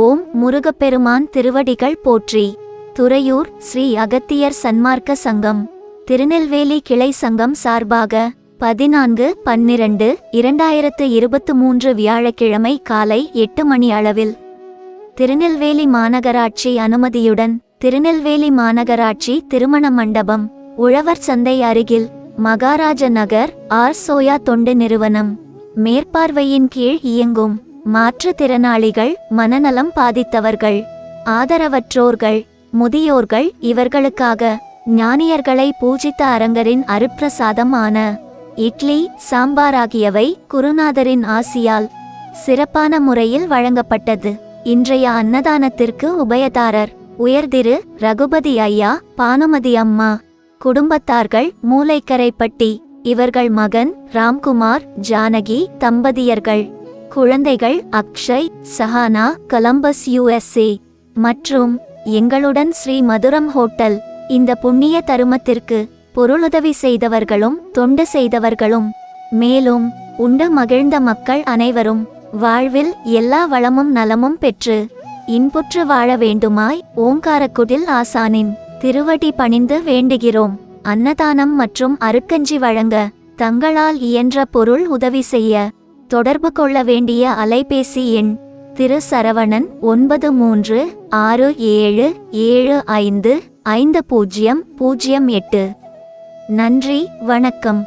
ஓம் முருகப்பெருமான் திருவடிகள் போற்றி. துறையூர் ஸ்ரீ அகத்தியர் சன்மார்க்க சங்கம். திருநெல்வேலி கிளை சங்கம் சார்பாக பதினான்கு பன்னிரண்டு இரண்டாயிரத்து இருபத்து மூன்று வியாழக்கிழமை காலை எட்டு மணி அளவில் திருநெல்வேலி மாநகராட்சி அனுமதியுடன் திருநெல்வேலி மாநகராட்சி திருமண மண்டபம் உழவர் சந்தை அருகில் மகாராஜ நகர் ஆர் சோயா தொண்டு நிறுவனம். மேற்பார்வையின் கீழ் இயங்கும். மாற்றுத்திறனாளிகள் மனநலம் பாதித்தவர்கள் ஆதரவற்றோர்கள் முதியோர்கள் இவர்களுக்காக ஞானியர்களை பூஜித்த அரங்கரின் அருப்பிரசாதம் ஆன இட்லி சாம்பார் ஆகியவை குருநாதரின் ஆசியால் சிறப்பான முறையில் வழங்கப்பட்டது. இன்றைய அன்னதானத்திற்கு உபயதாரர் உயர்திரு ரகுபதி ஐயா பானுமதி அம்மா குடும்பத்தார்கள் மூலைக்கரைப்பட்டி இவர்கள் மகன் ராம்குமார் ஜானகி தம்பதியர்கள். குழந்தைகள் அக்ஷய் சஹானா கலம்பஸ் யுஎஸ்ஏ மற்றும் எங்களுடன் ஸ்ரீ மதுரம் ஹோட்டல். இந்த புண்ணிய தருமத்திற்கு பொருளுதவி செய்தவர்களும் தொண்டு செய்தவர்களும் மேலும் உண்டு மகிழ்ந்த மக்கள் அனைவரும் வாழ்வில் எல்லா வளமும் நலமும் பெற்று இன்புற்று வாழ வேண்டுமாய் ஓங்காரக்குடில் ஆசானின் திருவடி பணிந்து வேண்டுகிறோம். அன்னதானம் மற்றும் அருக்கஞ்சி வழங்க தங்களால் இயன்ற பொருள் உதவி செய்ய தொடர்பு கொள்ள வேண்டிய அலைபேசி எண் திரு சரவணன் ஒன்பது மூன்று ஆறு ஏழு ஏழு ஐந்து ஐந்து பூஜ்ஜியம் பூஜ்ஜியம் எட்டு. நன்றி வணக்கம்.